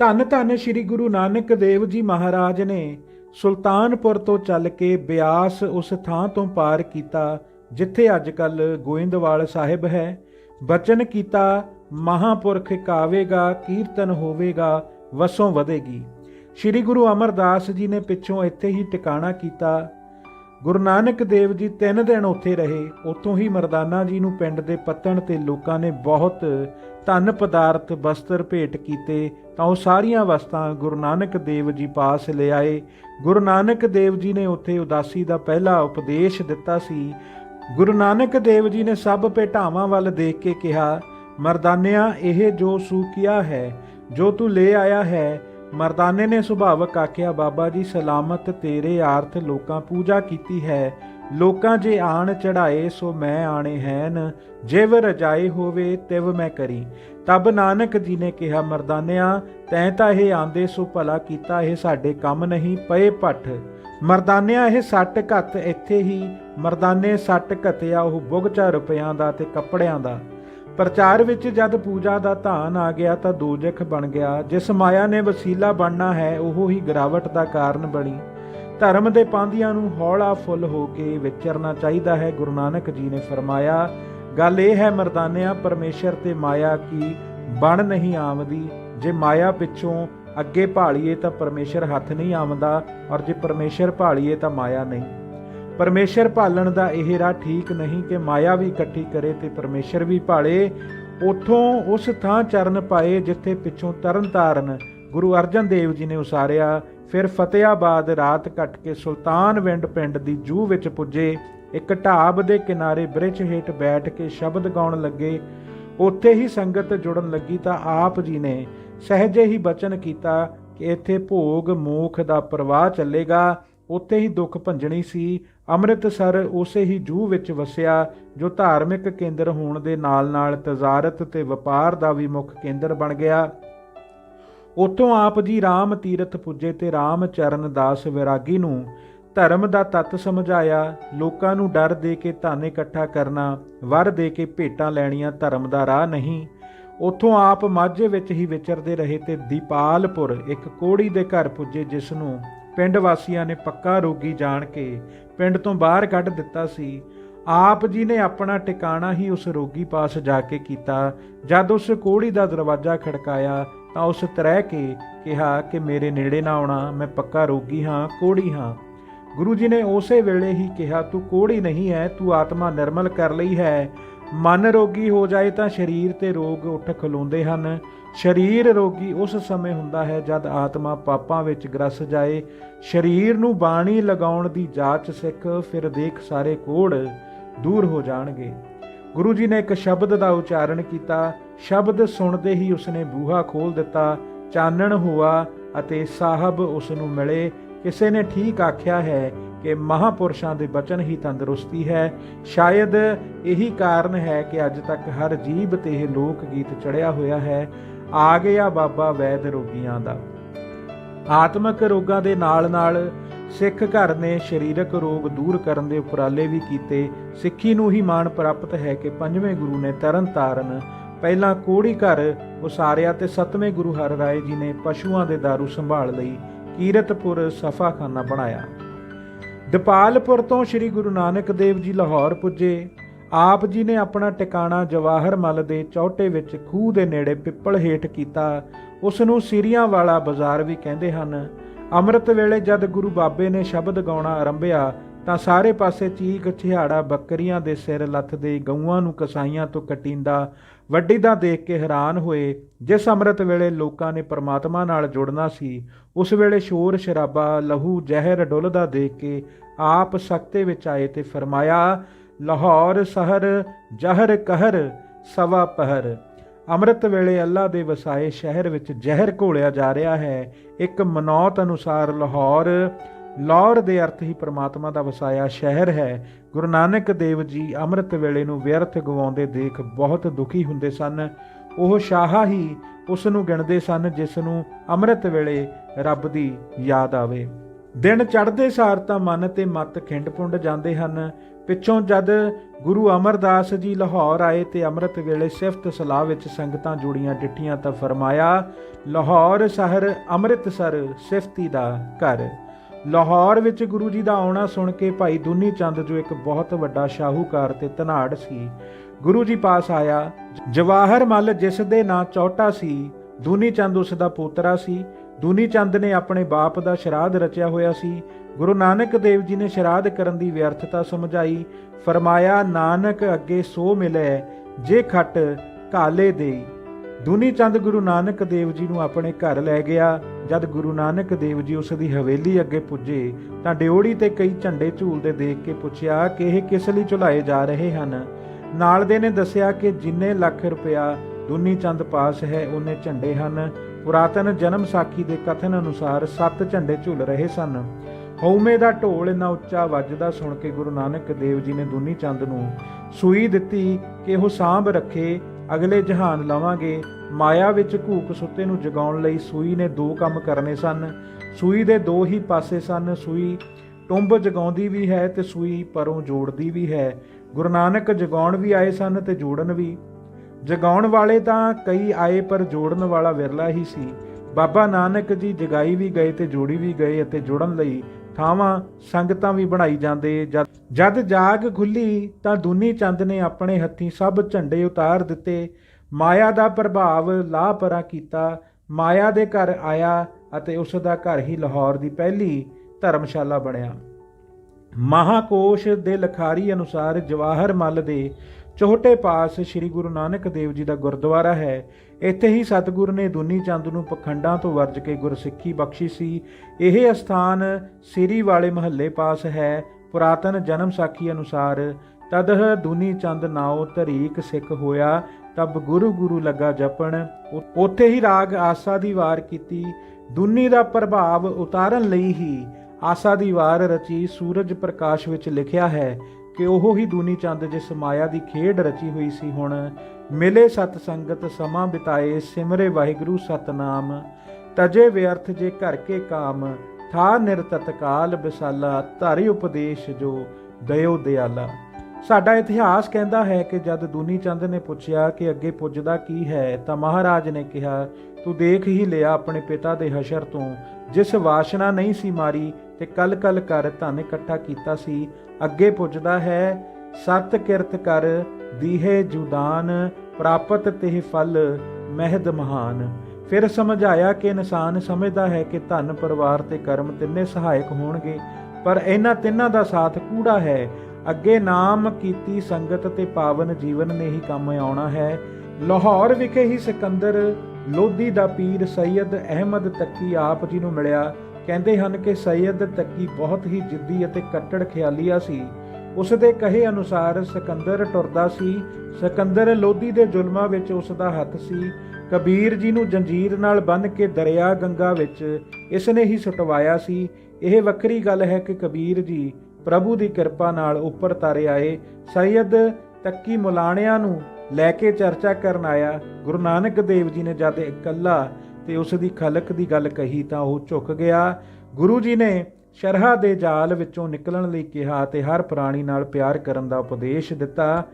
ਧੰਨ ਧੰਨ ਸ੍ਰੀ ਗੁਰੂ ਨਾਨਕ ਦੇਵ ਜੀ ਮਹਾਰਾਜ ਨੇ ਸੁਲਤਾਨਪੁਰ ਤੋਂ ਚੱਲ ਕੇ ਬਿਆਸ ਉਸ ਥਾਂ ਤੋਂ ਪਾਰ ਕੀਤਾ, ਜਿੱਥੇ ਅੱਜ ਕੱਲ ਗੋਇੰਦਵਾਲ ਸਾਹਿਬ ਹੈ। ਬਚਨ ਕੀਤਾ, ਮਹਾਪੁਰਖ ਕਾਵੇਗਾ, ਕੀਰਤਨ ਹੋਵੇਗਾ, ਵਸੋਂ ਵਧੇਗੀ। ਸ੍ਰੀ ਗੁਰੂ ਅਮਰਦਾਸ ਜੀ ਨੇ ਪਿੱਛੋਂ ਇੱਥੇ ਹੀ ਟਿਕਾਣਾ ਕੀਤਾ। ਗੁਰੂ ਨਾਨਕ ਦੇਵ ਜੀ ਤਿੰਨ ਦਿਨ ਉੱਥੇ ਰਹੇ। ਉੱਥੋਂ ਹੀ ਮਰਦਾਨਾ ਜੀ ਨੂੰ ਪਿੰਡ ਦੇ ਪੱਤਣ ਤੇ ਲੋਕਾਂ ਨੇ ਬਹੁਤ ਧਨ ਪਦਾਰਥ ਵਸਤਰ ਭੇਟ ਕੀਤੇ, ਤਾਂ ਉਹ ਸਾਰੀਆਂ ਵਸਤਾਂ ਗੁਰੂ ਨਾਨਕ ਦੇਵ ਜੀ ਪਾਸ ਲਿਆਏ ਗੁਰੂ ਨਾਨਕ ਦੇਵ ਜੀ ਨੇ ਉੱਥੇ ਉਦਾਸੀ ਦਾ ਪਹਿਲਾ ਉਪਦੇਸ਼ ਦਿੱਤਾ ਸੀ। ਗੁਰੂ ਨਾਨਕ ਦੇਵ ਜੀ ਨੇ ਸਭ ਭੇਟਾਵਾਂ ਵੱਲ ਦੇਖ ਕੇ ਕਿਹਾ, ਮਰਦਾਨਿਆਂ, ਇਹ ਜੋ ਸੂਕਿਆ ਹੈ, ਜੋ ਤੂੰ ਲੈ ਆਇਆ ਹੈ, ਮਰਦਾਨੇ ਨੇ ਸੁਭਾਵਕ ਆਖਿਆ, ਬਾਬਾ ਜੀ, ਸਲਾਮਤ ਤੇਰੇ ਆਰਥ ਲੋਕਾਂ ਪੂਜਾ ਕੀਤੀ ਹੈ। ਲੋਕਾਂ ਜੇ ਆਣ ਚੜਾਏ ਸੋ ਮੈਂ ਆਣੇ ਹੈਨ। ਜਿਵ ਰਜਾਏ ਹੋਵੇ, ਤਿਵ ਮੈਂ ਕਰੀ। ਤਬ ਨਾਨਕ ਜੀ ਨੇ ਕਿਹਾ, ਮਰਦਾਨਿਆਂ, ਤੈਂ ਤਾਂ ਇਹ ਆਂਦੇ, ਸੋ ਭਲਾ ਕੀਤਾ, ਇਹ ਸਾਡੇ ਕੰਮ ਨਹੀਂ, ਪਏ ਪੱਠ। ਮਰਦਾਨਿਆਂ, ਇਹ ਸੱਟ ਘੱਤ ਇੱਥੇ ਹੀ। ਮਰਦਾਨੇ ਸੱਟ ਘਤਿਆ, ਉਹ ਬੁਗਚਾ ਰੁਪਿਆਂ ਦਾ ਤੇ ਕੱਪੜਿਆਂ ਦਾ। ਪ੍ਰਚਾਰ ਵਿੱਚ ਜਦ ਪੂਜਾ ਦਾ ਧਾਨ ਆ ਗਿਆ, ਤਾਂ ਦੋਜਖ ਬਣ ਗਿਆ। ਜਿਸ ਮਾਇਆ ਨੇ ਵਸੀਲਾ ਬਣਨਾ ਹੈ, ਉਹ ਹੀ ਗਿਰਾਵਟ ਦਾ ਕਾਰਨ ਬਣੀ। ਧਰਮ ਦੇ ਪਾਂਧਿਆਂ ਨੂੰ ਹੌਲਾ ਫੁੱਲ ਹੋ ਕੇ ਵਿਚਰਨਾ ਚਾਹੀਦਾ ਹੈ, ਗੁਰੂ ਨਾਨਕ ਜੀ ਨੇ ਫਰਮਾਇਆ। ਗੱਲ ਇਹ ਹੈ ਮਰਦਾਨਿਆ, ਪਰਮੇਸ਼ਰ ਤੇ ਮਾਇਆ ਕੀ ਬਣ ਨਹੀਂ ਆਮਦੀ ਜੇ ਮਾਇਆ ਪਿੱਛੋਂ ਅੱਗੇ ਭਾਲੀਏ ਤਾਂ ਪਰਮੇਸ਼ਰ ਹੱਥ ਨਹੀਂ ਆਉਂਦਾ ਔਰ ਜੇ ਪਰਮੇਸ਼ਰ ਭਾਲੀਏ ਤਾਂ ਮਾਇਆ ਨਹੀਂ। ਪਰਮੇਸ਼ਰ ਭਾਲਣ ਦਾ ਇਹ ਰਾਹ ਠੀਕ ਨਹੀਂ ਕਿ ਮਾਇਆ ਵੀ ਇਕੱਠੀ ਕਰੇ ਤੇ ਪਰਮੇਸ਼ਰ ਵੀ ਭਾਲੇ। ਉਥੋਂ ਉਸ ਥਾਂ ਚਰਨ ਪਾਏ ਜਿੱਥੇ ਪਿੱਛੋਂ ਤਰਨ ਤਾਰਨ ਗੁਰੂ ਅਰਜਨ ਦੇਵ ਜੀ ਨੇ ਉਸਾਰਿਆ। ਫਿਰ ਫਤਿਆਬਾਦ ਰਾਤ ਕੱਟ ਕੇ ਸੁਲਤਾਨਵਿੰਡ ਪਿੰਡ ਦੀ ਜੂ ਵਿੱਚ ਪੁੱਜੇ। ਇੱਕ ਢਾਬ ਦੇ ਕਿਨਾਰੇ ਬ੍ਰਿਜ ਹੇਠ ਬੈਠ ਕੇ ਸ਼ਬਦ ਗਾਉਣ ਲੱਗੇ। ਉੱਥੇ ਹੀ ਸੰਗਤ ਜੁੜਨ ਲੱਗੀ ਤਾਂ ਆਪ ਜੀ ਨੇ ਸਹਜੇ ਹੀ ਬਚਨ ਕੀਤਾ ਕਿ ਇੱਥੇ ਭੋਗ ਮੋਖ ਦਾ ਪ੍ਰਵਾਹ ਚੱਲੇਗਾ। ਉੱਥੇ ਹੀ ਦੁੱਖ ਭੰਜਣੀ ਸੀ। ਅੰਮ੍ਰਿਤਸਰ ਉਸੇ ਹੀ ਜੂ ਵਿੱਚ ਵਸਿਆ, ਜੋ ਧਾਰਮਿਕ ਕੇਂਦਰ ਹੋਣ ਦੇ ਨਾਲ-ਨਾਲ ਤਜਾਰਤ ਤੇ ਵਪਾਰ ਦਾ ਵੀ ਮੁੱਖ ਕੇਂਦਰ ਬਣ ਗਿਆ। ਉਤੋਂ ਆਪ ਜੀ ਰਾਮ ਤੀਰਥ ਪੁੱਜੇ ਤੇ ਰਾਮ ਚਰਨ ਦਾਸ ਵਿਰਾਗੀ ਨੂੰ ਧਰਮ ਦਾ ਤੱਤ ਸਮਝਾਇਆ, ਲੋਕਾਂ ਨੂੰ ਡਰ ਦੇ ਕੇ ਧਨ ਇਕੱਠਾ ਕਰਨਾ, ਵਰ ਦੇ ਕੇ ਭੇਟਾਂ ਲੈਣੀਆਂ ਧਰਮ ਦਾ ਰਾਹ ਨਹੀਂ। ਉਥੋਂ ਆਪ ਮਾਝੇ ਵਿੱਚ ਹੀ ਵਿਚਰਦੇ ਰਹੇ ਤੇ ਦੀਪਾਲਪੁਰ ਇੱਕ ਕੋੜੀ ਦੇ ਘਰ ਪੁੱਜੇ, ਜਿਸ ਨੂੰ ਪਿੰਡ ਵਾਸੀਆਂ ਨੇ ਪੱਕਾ ਰੋਗੀ ਜਾਣ ਕੇ ਪਿੰਡ ਤੋਂ ਬਾਹਰ ਕੱਢ ਦਿੱਤਾ ਸੀ। ਆਪ ਜੀ ਨੇ ਆਪਣਾ ਟਿਕਾਣਾ ਹੀ ਉਸ ਰੋਗੀ ਪਾਸ ਜਾ ਕੇ ਕੀਤਾ, ਜਦ ਉਸ ਕੋੜੀ ਦਾ ਦਰਵਾਜ਼ਾ ਖੜਕਾਇਆ ਤਾਂ ਉਸ ਤਰਹਿ ਕੇ ਕਿਹਾ ਕਿ ਮੇਰੇ ਨੇੜੇ ਨਾ ਆਉਣਾ, ਮੈਂ ਪੱਕਾ ਰੋਗੀ ਹਾਂ, ਕੋੜੀ ਹਾਂ। ਗੁਰੂ ਜੀ ਨੇ ਉਸੇ ਵੇਲੇ ਹੀ ਕਿਹਾ, ਤੂੰ ਕੋੜੀ ਨਹੀਂ ਹੈ ਤੂੰ ਆਤਮਾ ਨਿਰਮਲ ਕਰ ਲਈ ਹੈ। ਮਨ ਰੋਗੀ ਹੋ ਜਾਏ ਤਾਂ ਸਰੀਰ ਤੇ ਰੋਗ ਉੱਠ ਖਲੋਂਦੇ ਹਨ। ਸਰੀਰ ਰੋਗੀ ਉਸ ਸਮੇਂ ਹੁੰਦਾ ਹੈ ਜਦ ਆਤਮਾ ਪਾਪਾਂ ਵਿੱਚ ਗਰਸ ਜਾਏ। ਸਰੀਰ ਨੂੰ ਬਾਣੀ ਲਗਾਉਣ ਦੀ ਜਾਚ ਸਿੱਖ, ਫਿਰ ਦੇਖ ਸਾਰੇ ਕੋੜ ਦੂਰ ਹੋ ਜਾਣਗੇ। ਗੁਰੂ ਜੀ ਨੇ ਇੱਕ ਸ਼ਬਦ ਦਾ ਉਚਾਰਨ ਕੀਤਾ। ਸ਼ਬਦ ਸੁਣਦੇ ਹੀ ਉਸਨੇ ਬੂਹਾ ਖੋਲ ਦਿੱਤਾ। ਚਾਨਣ ਹੋਆ ਅਤੇ ਸਾਹਿਬ ਉਸ ਨੂੰ ਮਿਲੇ। ਕਿਸੇ ਨੇ ਠੀਕ ਆਖਿਆ ਹੈ ਕਿ ਮਹਾਪੁਰਸ਼ਾਂ ਦੇ ਬਚਨ ਹੀ ਤੰਦਰੁਸਤੀ ਹੈ। ਸ਼ਾਇਦ ਇਹੀ ਕਾਰਨ ਹੈ ਕਿ ਅੱਜ ਤੱਕ ਹਰ ਜੀਬ ਤੇ ਇਹ ਲੋਕ ਗੀਤ ਚੜਿਆ ਹੋਇਆ ਹੈ। ਆ ਗਿਆ ਬਾਬਾ ਵੈਦ ਰੋਗੀਆਂ ਦਾ। ਆਤਮਿਕ ਰੋਗਾਂ ਦੇ ਨਾਲ-ਨਾਲ ਸਿੱਖ ਘਰ ਨੇ ਸਰੀਰਕ ਰੋਗ ਦੂਰ ਕਰਨ ਦੇ ਉਪਰਾਲੇ ਵੀ ਕੀਤੇ। ਸਿੱਖੀ ਨੂੰ ਹੀ ਮਾਣ ਪ੍ਰਾਪਤ ਹੈ ਕਿ ਪੰਜਵੇਂ ਗੁਰੂ ਨੇ ਤਰਨ ਤਾਰਨ, ਪਹਿਲਾਂ ਕੋੜੀ ਘਰ ਉਸਾਰਿਆ ਤੇ ਸੱਤਵੇਂ ਗੁਰੂ ਹਰ ਰਾਏ ਜੀ ਨੇ ਪਸ਼ੂਆਂ ਦੇ ਦਾਰੂ ਸੰਭਾਲ ਲਈ ਕੀਰਤਪੁਰ ਸਫਾਖਾਨਾ ਬਣਾਇਆ। ਦਪਾਲਪੁਰ ਤੋਂ ਸ੍ਰੀ ਗੁਰੂ ਨਾਨਕ ਦੇਵ ਜੀ ਲਾਹੌਰ ਪੁੱਜੇ। ਆਪ ਜੀ ਨੇ ਆਪਣਾ ਟਿਕਾਣਾ ਜਵਾਹਰ ਮਲ ਦੇ ਚੌਟੇ ਵਿੱਚ ਖੂਹ ਦੇ ਨੇੜੇ ਪਿੱਪਲ ਹੇਠ ਕੀਤਾ। ਉਸ ਨੂੰ ਸੀਰੀਆਂ ਵਾਲਾ ਬਾਜ਼ਾਰ ਵੀ ਕਹਿੰਦੇ ਹਨ। ਅੰਮ੍ਰਿਤ ਵੇਲੇ ਜਦ ਗੁਰੂ ਬਾਬੇ ਨੇ ਸ਼ਬਦ ਗਾਉਣਾ ਆਰੰਭਿਆ, ਤਾਂ ਸਾਰੇ ਪਾਸੇ ਚੀਕ ਛਿਹਾੜਾ ਬੱਕਰੀਆਂ ਦੇ ਸਿਰ ਲੱਥਦੇ ਗਊਆਂ ਨੂੰ ਕਸਾਈਆਂ ਤੋਂ ਕਟਿੰਦਾ ਵੱਡੀ ਦਾ ਦੇਖ ਕੇ ਹੈਰਾਨ ਹੋਏ। ਜਿਸ ਅੰਮ੍ਰਿਤ ਵੇਲੇ ਲੋਕਾਂ ਨੇ ਪਰਮਾਤਮਾ ਨਾਲ ਜੁੜਨਾ ਸੀ, ਉਸ ਵੇਲੇ ਸ਼ੋਰ ਸ਼ਰਾਬਾ ਲਹੂ ਜ਼ਹਿਰ ਡੁੱਲਦਾ ਦੇਖ ਕੇ ਆਪ ਸਖਤੇ ਵਿੱਚ ਆਏ ਤੇ ਫਰਮਾਇਆ, ਲਾਹੌਰ ਸ਼ਹਿਰ ਜ਼ਹਿਰ ਕਹਿਰ ਸਵਾ ਪਹਿਰ। ਅੰਮ੍ਰਿਤ ਵੇਲੇ ਅੱਲਾ ਦੇ ਵਸਾਏ ਸ਼ਹਿਰ ਵਿੱਚ ਜ਼ਹਿਰ ਘੋਲਿਆ ਜਾ ਰਿਹਾ ਹੈ। ਇੱਕ ਮਨੌਤ ਅਨੁਸਾਰ ਲਾਹੌਰ ਲਾਹੌਰ ਦੇ ਅਰਥ ਹੀ ਪ੍ਰਮਾਤਮਾ ਦਾ ਵਸਾਇਆ ਸ਼ਹਿਰ ਹੈ। ਗੁਰੂ ਨਾਨਕ ਦੇਵ ਜੀ ਅੰਮ੍ਰਿਤ ਵੇਲੇ ਨੂੰ ਵਿਅਰਥ ਗਵਾਉਂਦੇ ਦੇਖ ਬਹੁਤ ਦੁਖੀ ਹੁੰਦੇ ਸਨ। ਉਹ ਸ਼ਾਹਾ ਹੀ ਉਸ ਨੂੰ ਗਿਣਦੇ ਸਨ ਜਿਸ ਨੂੰ ਅੰਮ੍ਰਿਤ ਵੇਲੇ ਰੱਬ ਦੀ ਯਾਦ ਆਵੇ। ਦਿਨ ਚੜ੍ਹਦੇ ਸਾਰ ਤਾਂ ਮਨ ਤੇ ਮਤ ਖਿੰਡ ਪੁੰਡ ਜਾਂਦੇ ਹਨ। ਪਿੱਛੋਂ ਜਦ ਗੁਰੂ ਅਮਰਦਾਸ ਜੀ ਲਾਹੌਰ ਆਏ ਤੇ ਅੰਮ੍ਰਿਤ ਵੇਲੇ ਸਿਫਤ ਸਲਾਹ ਵਿੱਚ ਸੰਗਤਾਂ ਜੁੜੀਆਂ ਡਿੱਠੀਆਂ ਤਾਂ ਫਰਮਾਇਆ, ਲਾਹੌਰ ਸ਼ਹਿਰ ਅੰਮ੍ਰਿਤਸਰ ਸਿਫਤੀ ਦਾ ਘਰ। ਲਾਹੌਰ ਵਿੱਚ ਗੁਰੂ ਜੀ ਦਾ ਆਉਣਾ ਸੁਣ ਕੇ ਭਾਈ ਦੁਨੀ ਚੰਦ ਜੋ ਇੱਕ ਬਹੁਤ ਵੱਡਾ ਸ਼ਾਹੂਕਾਰ ਤੇ ਧਨਾੜ ਸੀ, ਗੁਰੂ ਜੀ ਪਾਸ ਆਇਆ। ਜਵਾਹਰ ਮੱਲ ਜਿਸ ਦੇ ਨਾਂ ਚੌਟਾ ਸੀ, ਦੁਨੀ ਚੰਦ ਉਸ ਦਾ ਪੋਤਰਾ ਸੀ। ਦੂਨੀ ਚੰਦ ਨੇ ਆਪਣੇ ਬਾਪ ਦਾ ਸ਼ਰਾਧ ਰਚਿਆ ਹੋਇਆ ਸੀ। ਗੁਰੂ ਨਾਨਕ ਦੇਵ ਜੀ ਨੇ ਸ਼ਰਾਧ ਕਰਨ ਦੀ ਵਿਅਰਥਤਾ ਸਮਝਾਈ। ਫਰਮਾਇਆ, ਨਾਨਕ ਅੱਗੇ ਸੋ ਮਿਲੇ, ਜੇ ਖੱਟ ਕਾਲੇ ਦੇ ਦੁਨੀ ਚੰਦ ਗੁਰੂ ਨਾਨਕ ਦੇਵ ਜੀ ਨੂੰ ਆਪਣੇ ਘਰ ਲੈ ਗਿਆ। ਜਦ ਗੁਰੂ ਨਾਨਕ ਦੇਵ ਜੀ ਉਸ ਦੀ ਹਵੇਲੀ ਅੱਗੇ ਪੁੱਜੇ, ਤਾਂ ਡਿਓੜੀ ਤੇ ਕਈ ਝੰਡੇ ਝੂਲਦੇ ਦੇਖ ਕੇ ਪੁੱਛਿਆ, ਕਿ ਇਹ ਕਿਸ ਲਈ ਝੁਲਾਏ ਜਾ ਰਹੇ ਹਨ? ਨਾਲ ਦੇ ਨੇ ਦੱਸਿਆ ਕਿ ਜਿੰਨੇ ਲੱਖ ਰੁਪਇਆ ਦੁਨੀ ਚੰਦ ਪਾਸ ਹੈ, ਉਹਨੇ ਝੰਡੇ ਹਨ। ਪੁਰਾਤਨ ਜਨਮ ਸਾਖੀ ਦੇ ਕਥਨ ਅਨੁਸਾਰ ਸੱਤ ਝੰਡੇ ਝੁੱਲ ਰਹੇ ਸਨ। ਹਉਮੈ ਦਾ ਢੋਲ ਇੰਨਾ ਉੱਚਾ ਵੱਜਦਾ ਸੁਣ ਕੇ ਗੁਰੂ ਨਾਨਕ ਦੇਵ ਜੀ ਨੇ ਦੁਨੀ ਚੰਦ ਨੂੰ ਸੂਈ ਦਿੱਤੀ ਕਿ ਉਹ ਸਾਂਭ ਰੱਖੇ, ਅਗਲੇ ਜਹਾਨ ਲਵਾਂਗੇ। ਮਾਇਆ ਵਿੱਚ ਘੂਕ ਸੁੱਤੇ ਨੂੰ ਜਗਾਉਣ ਲਈ ਸੂਈ ਨੇ ਦੋ ਕੰਮ ਕਰਨੇ ਸਨ। ਸੂਈ ਦੇ ਦੋ ਹੀ ਪਾਸੇ ਸਨ। ਸੂਈ ਟੁੰਬ ਜਗਾਉਂਦੀ ਵੀ ਹੈ ਤੇ ਸੂਈ ਪਰੋਂ ਜੋੜਦੀ ਵੀ ਹੈ। ਗੁਰੂ ਨਾਨਕ ਜਗਾਉਣ ਵੀ ਆਏ ਸਨ ਤੇ ਜੋੜਨ ਵੀ। ਜਗਾਉਣ ਵਾਲੇ ਤਾਂ ਕਈ ਆਏ ਪਰ ਜੋੜਨ ਵਾਲਾ ਵਿਰਲਾ ਹੀ ਸੀ। ਬਾਬਾ ਨਾਨਕ ਜੀ ਜਗਾਈ ਵੀ ਗਏ ਤੇ ਜੋੜੀ ਵੀ ਗਏ ਅਤੇ ਜੋੜਨ ਲਈ ਥਾਵਾਂ, ਸੰਗਤਾਂ ਵੀ ਬਣਾਈ ਜਾਂਦੇ। ਜਦ ਜਾਗ ਖੁੱਲੀ ਤਾਂ ਦੁਨੀ ਚੰਦ ਨੇ ਆਪਣੇ ਹੱਥੀਂ ਸਭ ਝੰਡੇ ਉਤਾਰ ਦਿੱਤੇ। ਮਾਇਆ ਦਾ ਪ੍ਰਭਾਵ ਲਾਪਰਾ ਕੀਤਾ। ਮਾਇਆ ਦੇ ਘਰ ਆਇਆ ਅਤੇ ਉਸ ਦਾ ਘਰ ਹੀ ਲਾਹੌਰ ਦੀ ਪਹਿਲੀ ਧਰਮਸ਼ਾਲਾ ਬਣਿਆ। ਮਹਾਕੋਸ਼ ਦੇ ਲਖਾਰੀ ਅਨੁਸਾਰ ਜਵਾਹਰ ਮੱਲ ਦੇ ਚੋਹਟੇ ਪਾਸ ਸ੍ਰੀ ਗੁਰੂ ਨਾਨਕ ਦੇਵ ਜੀ ਦਾ ਗੁਰਦੁਆਰਾ ਹੈ। ਇੱਥੇ ਹੀ ਸਤਿਗੁਰ ਨੇ ਦੁਨੀ ਚੰਦ ਨੂੰ ਪਖੰਡਾਂ ਤੋਂ ਵਰਜ ਕੇ ਗੁਰਸਿੱਖੀ ਬਖਸ਼ੀ ਸੀ। ਇਹ ਸਥਾਨ ਸ੍ਰੀ ਵਾਲੇ ਮਹੱਲੇ ਪਾਸ ਹੈ। ਪੁਰਾਤਨ ਜਨਮ ਸਾਖੀ ਅਨੁਸਾਰ ਤਦਹ ਦੁਨੀ ਚੰਦ ਨਾਉ ਧਰੀਕ ਸਿੱਖ ਹੋਇਆ, ਤਬ ਗੁਰੂ ਗੁਰੂ ਲੱਗਾ ਜਪਣ। ਉ- ਉੱਥੇ ਹੀ ਰਾਗ ਆਸਾ ਦੀ ਵਾਰ ਕੀਤੀ। ਦੁਨੀ ਦਾ ਪ੍ਰਭਾਵ ਉਤਾਰਨ ਲਈ ਹੀ ਆਸਾ ਦੀ ਵਾਰ ਰਚੀ ਸੂਰਜ ਪ੍ਰਕਾਸ਼ ਵਿੱਚ ਲਿਖਿਆ ਹੈ। ਕਿ ਉਹ ਹੀ ਦੂਨੀ ਚੰਦ ਜਿਸ ਮਾਇਆ ਦੀ ਖੇਡ ਰਚੀ ਹੋਈ ਸੀ ਹੁਣ, ਮਿਲੇ ਸਤ ਸੰਗਤ ਸਮਾਂ ਬਿਤਾਏ ਸਿਮਰੇ ਵਾਹਿਗੁਰੂ ਸਤਨਾਮ, ਤਜੇ ਵਿਅਰਥ ਜੇ ਘਰ ਕੇ ਕਾਮ, ਥਾ ਨਿਰਤਤਕਾਲ ਬਿਸਾਲਾ ਧਾਰੀ ਉਪਦੇਸ਼ ਜੋ ਦਇਓ ਦਿਆਲਾ। ਸਾਡਾ ਇਤਿਹਾਸ ਕਹਿੰਦਾ ਹੈ ਕਿ ਜਦ ਦੂਨੀ ਚੰਦ ਨੇ ਪੁੱਛਿਆ ਕਿ ਅੱਗੇ ਪੁੱਜਦਾ ਕੀ ਹੈ, ਤਾਂ ਮਹਾਰਾਜ ਨੇ ਕਿਹਾ, ਤੂੰ ਦੇਖ ਹੀ ਲਿਆ ਆਪਣੇ ਪਿਤਾ ਦੇ ਹਸ਼ਰ ਤੋਂ। ਜਿਸ ਵਾਸ਼ਨਾ ਨਹੀਂ ਸੀ ਮਾਰੀ, ਤੇ ਕਲ ਕਲ ਕਰ ਧਨ ਇਕੱਠਾ ਕੀਤਾ ਸੀ ਅੱਗੇ ਪੁੱਜਦਾ ਹੈ, ਸਤ ਕਿਰਤ ਕਰ ਦੀਹੇ ਜੁਦਾਨ, ਪ੍ਰਾਪਤ ਤਿਹ ਫਲ ਮਹਿਦ ਮਹਾਨ। ਫਿਰ ਸਮਝਾਇਆ ਕਿ ਇਨਸਾਨ ਸਮਝਦਾ ਹੈ ਕਿ ਧਨ, ਪਰਿਵਾਰ ਤੇ ਕਰਮ ਤਿੰਨੇ ਸਹਾਇਕ ਹੋਣਗੇ, ਪਰ ਇਹਨਾਂ ਤਿੰਨਾਂ ਦਾ ਸਾਥ ਕੂੜਾ ਹੈ? ਅੱਗੇ ਨਾਮ ਕੀਤੀ ਸੰਗਤ ਤੇ ਪਾਵਨ ਜੀਵਨ ਨੇ ਹੀ ਕੰਮ ਆਉਣਾ ਹੈ। ਲਾਹੌਰ ਵਿਖੇ ਹੀ ਸਿਕੰਦਰ ਲੋਧੀ ਦਾ ਪੀਰ ਸੈਯਦ ਅਹਿਮਦ ਤੱਕੀ ਆਪ ਜੀ ਨੂੰ ਮਿਲਿਆ। ਕਹਿੰਦੇ ਹਨ ਕਿ ਸੈਯਦ ਤੱਕੀ ਬਹੁਤ ਹੀ ਜਿੱਦੀ ਅਤੇ ਕੱਟੜ ਖਿਆਲੀਆ ਸੀ। ਉਸ ਦੇ ਕਹੇ ਅਨੁਸਾਰ ਸਿਕੰਦਰ ਟੁਰਦਾ ਸੀ। ਸਿਕੰਦਰ ਲੋਧੀ ਦੇ ਜ਼ੁਲਮਾਂ ਵਿੱਚ ਉਸ ਦਾ ਹੱਥ ਸੀ। ਕਬੀਰ ਜੀ ਨੂੰ ਜੰਜੀਰ ਨਾਲ ਬੰਨ੍ਹ ਕੇ ਦਰਿਆ ਗੰਗਾ ਵਿੱਚ ਇਸ ਨੇ ਹੀ ਸੁਟਵਾਇਆ ਸੀ। ਇਹ ਵੱਖਰੀ ਗੱਲ ਹੈ ਕਿ ਕਬੀਰ ਜੀ ਪ੍ਰਭੂ ਦੀ ਕਿਰਪਾ ਨਾਲ ਉੱਪਰ ਤਾਰੇ ਆਏ। ਸੈਯਦ ਤੱਕੀ ਮੁਲਾਣਿਆਂ ਨੂੰ ਲੈ ਕੇ ਚਰਚਾ ਕਰਨ ਆਇਆ। ਗੁਰੂ ਨਾਨਕ ਦੇਵ ਜੀ ਨੇ ਜਦ ਇਕੱਲਾ ਤੇ ਉਸ ਦੀ ਖਲਕ ਦੀ ਗੱਲ ਕਹੀ ਤਾਂ ਉਹ ਝੁਕ ਗਿਆ। ਗੁਰੂ ਜੀ ਨੇ ਸ਼ਰਹਾ ਦੇ ਜਾਲ ਵਿੱਚੋਂ ਨਿਕਲਣ ਲਈ ਕਿਹਾ ਤੇ ਹਰ ਪ੍ਰਾਣੀ ਨਾਲ ਪਿਆਰ ਕਰਨ ਦਾ ਉਪਦੇਸ਼ ਦਿੱਤਾ।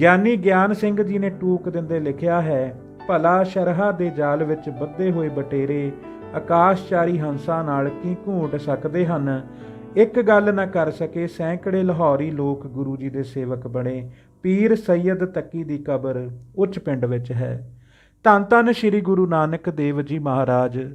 ਗਿਆਨੀ ਗਿਆਨ ਸਿੰਘ ਜੀ ਨੇ ਟੂਕ ਦਿੰਦੇ ਲਿਖਿਆ ਹੈ, ਭਲਾ ਸ਼ਰਹਾ ਦੇ ਜਾਲ ਵਿੱਚ ਬੱਧੇ ਹੋਏ ਬਟੇਰੇ ਆਕਾਸ਼ਚਾਰੀ ਹੰਸਾਂ ਨਾਲ ਕੀ ਘੂਟ ਸਕਦੇ ਹਨ? ਇੱਕ ਗੱਲ ਨਾ ਕਰ ਸਕੇ ਸੈਂਕੜੇ ਲਾਹੌਰੀ ਲੋਕ ਗੁਰੂ ਜੀ ਦੇ ਸੇਵਕ ਬਣੇ। ਪੀਰ ਸੈਯਦ ਤੱਕੀ ਦੀ ਕਬਰ ਉੱਚ ਪਿੰਡ ਵਿੱਚ ਹੈ। ਧੰਨ ਧੰਨ ਸ੍ਰੀ ਗੁਰੂ ਨਾਨਕ ਦੇਵ ਜੀ ਮਹਾਰਾਜ।